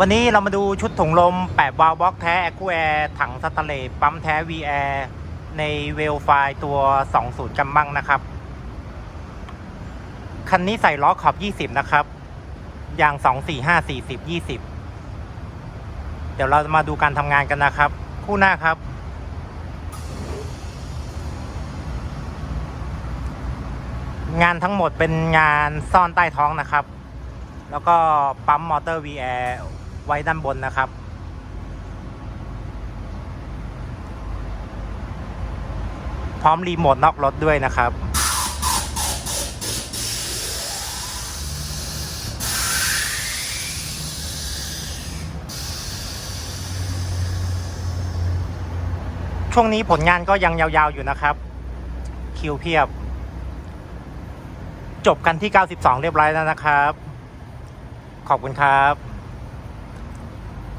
วันนี้เรามาดูชุดถุงลม 8 วาล์วบล็อกแท้แอคูแอร์ถังสตนเลปั๊มแท้ V Air ในเวลไฟตัว 20 กัมมังนะครับ คันนี้ใส่ล้อขอบ 20 นะครับ ยาง 245 40 20 เดี๋ยวเรามาดูการทำงานกันนะครับ คู่หน้าครับ งานทั้งหมดเป็นงานซ่อนใต้ท้องนะครับแล้วก็ปั๊มมอเตอร์ V Air ไว้ด้านบนนะครับ พร้อมรีโมทนอกรถด้วยนะครับช่วงนี้ผลงานก็ยังยาวๆอยู่นะครับ คิวเพียบ จบกันที่ 92 เรียบร้อยแล้วนะครับ ขอบคุณครับ